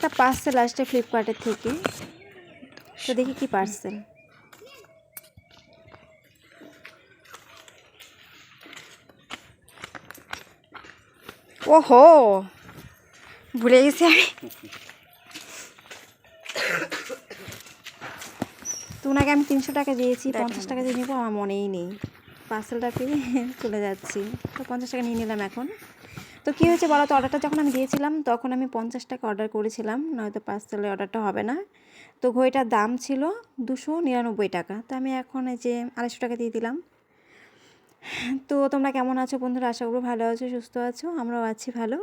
একটা পার্সেল আসছে ফ্লিপকার্টের থেকে। তো দেখি কি পার্সেল ওহো! ভুলে গেছি আমি। তো ওনাকে আমি তিনশো টাকা দিয়েছি পঞ্চাশ টাকা দিয়ে নিবো আমার মনেই নেই। পার্সেলটা পেয়ে চলে যাচ্ছি। তো পঞ্চাশ টাকা নিয়ে নিলাম এখন। তো কী হয়েছে বলো তো? অর্ডারটা যখন আমি দিয়েছিলাম, তখন আমি পঞ্চাশ টাকা অর্ডার করেছিলাম, নয়তো পার্সেলের অর্ডারটা হবে না। তো ঘড়িটার দাম ছিল দুশো নিরানব্বই টাকা। তো আমি এখন এই যে আড়াইশো টাকা দিয়ে দিলাম। তো তোমরা কেমন আছো বন্ধুরা? আশা করব ভালো আছো, সুস্থ আছো, আমরাও আছি ভালো।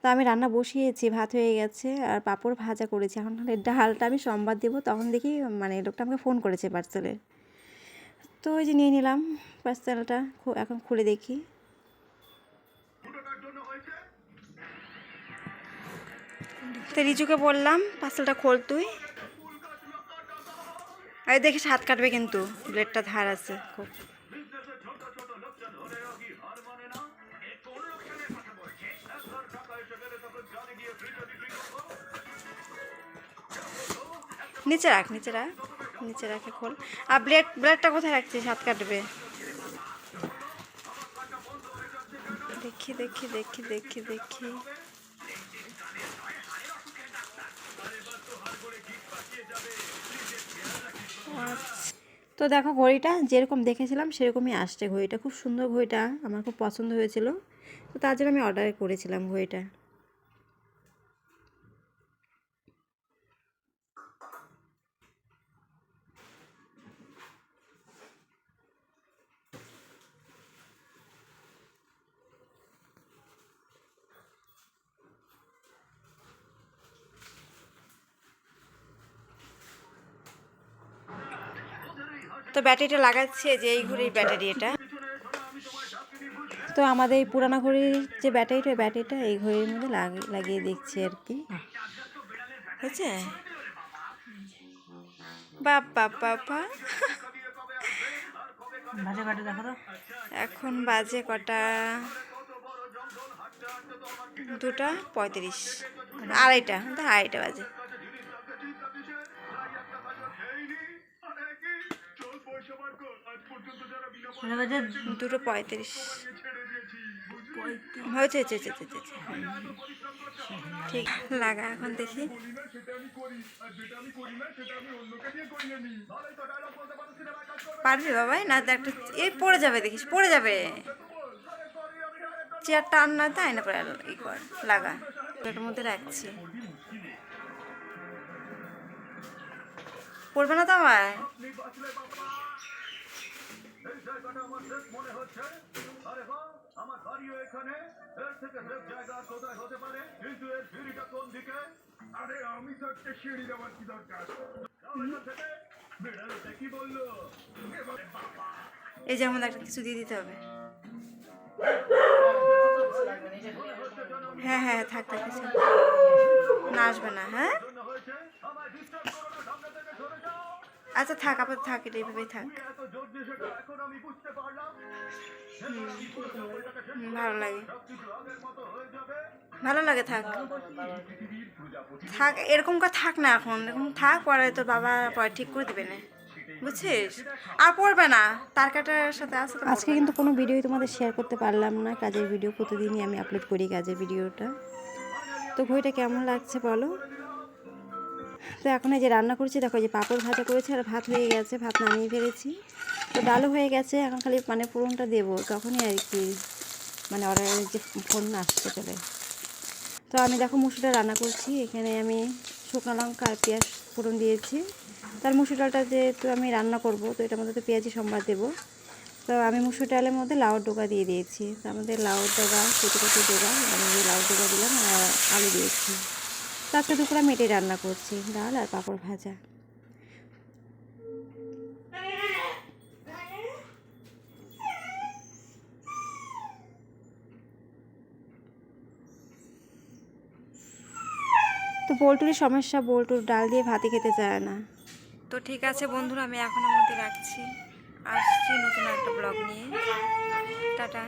তো আমি রান্না বসিয়েছি, ভাত হয়ে গেছে, আর পাঁপড় ভাজা করেছি। এখন তাহলে ডালটা আমি সোমবার দেবো, তখন দেখি মানে লোকটা আমাকে ফোন করেছে পার্সেলের তো ওই যে নিয়ে নিলাম পার্সেলটা এখন খুলে দেখি। তো রিজুকে বললাম, পার্সেলটা খোল তুই। আরে দেখিস হাত কাটবে কিন্তু, ব্লেডটা ধার আছে, খুব। নিচে রাখ নিচে রাখ, নিচে রাখে, খোল। আর ব্লেড, ব্লেডটা কোথায় রাখছিস? হাত কাটবে। দেখি দেখি দেখি দেখি দেখি আচ্ছা। তো দেখো ঘড়িটা যেরকম দেখেছিলাম, সেরকমই আসছে ঘড়িটা। খুব সুন্দর ঘড়িটা, আমার খুব পছন্দ হয়েছিল। তো তার জন্য আমি অর্ডার করেছিলাম ঘড়িটা। তো ব্যাটারিটা লাগাচ্ছে যে এই ঘড়ির ব্যাটারি এটা। তো আমাদের এই পুরানো ঘড়ির যে ব্যাটারিটা ওই ব্যাটারিটা এই ঘড়ির মধ্যে লাগি- লাগিয়ে দেখছি আর কি। হয়েছে? বাপ বাপ বাবা বাজে কাটে দেখো তো? এখন বাজে কটা? দুটা পঁয়ত্রিশ। আড়াইটা তো আড়াইটা বাজে। এটা বাজে দুটো পঁয়ত্রিশ। হয়েছে হয়েছে হয়েছে হয়েছে, ঠিক লাগা এখন দেখি। পারবি বাবাই না তো একটা এই পড়ে যাবে দেখিস পড়ে যাবে। চেয়ার টান না তাই না পরে ই কর লাগা। এটার মধ্যে রাখছি। পড়বে না তো আমার শেষ মনে হচ্ছে। আরে আমি তো একটা সিঁড়ি দেওয়ার কি দরকার? বেড়ালটা কি বলল? এই যে আমাদের একটা কিছু দিয়ে দিতে হবে। হ্যাঁ হ্যাঁ থাক থাক না আসবে না হ্যাঁ? আচ্ছা থাক আপাতত থাক এটা এইভাবেই থাক। ভালো লাগে। ভালো লাগে থাক। থাক এরকম করে থাক না এখন। এরকম থাক পরে তোর বাবা পরে ঠিক করে দেবে না। বুঝছিস? আর পড়বে না। তার কাটার সাথে আছে আজকে কিন্তু কোনো ভিডিওই তোমাদের শেয়ার করতে পারলাম না। কাজের ভিডিও প্রতিদিনই আমি আপলোড করি কাজের ভিডিওটা তো ঘড়িটা কেমন লাগছে বলো? তো এখন এই যে রান্না করছি, দেখো যে পাঁপড় ভাজা করেছি আর ভাত হয়ে গেছে, ভাত নামিয়ে ফেলেছি। তো ডালও হয়ে গেছে, এখন খালি মানে পুরনটা দেবো, তখনই আর কি মানে অর্ডারের যে ফোন আসতে চলে। তো আমি দেখো মুসুরটা রান্না করছি, এখানে আমি শুকনো লঙ্কা আর পেঁয়াজ ফোড়ন দিয়েছি। তার মুসুর ডালটা যেহেতু আমি রান্না করব, তো এটার মধ্যে তো পেঁয়াজি সম্বাদ দেবো। তো আমি মুসুর ডালের মধ্যে লাউর ডোকা দিয়ে দিয়েছি। তো আমাদের লাউর ডোকা কেটে কেটে ডোকা আমি যে লাউ ডোকা দিলাম, আর আলু দিয়েছি। আজকে দুপুরে আমি রান্না করছি, ডাল আর পাঁপড় ভাজা। তো বল্টুরই সমস্যা, বল্টুর ডাল দিয়ে ভাতে খেতে চায় না। তো ঠিক আছে বন্ধুরা, আমি এখনের মধ্যে রাখছি। আসছি নতুন একটা ব্লগ নিয়ে। টাটা।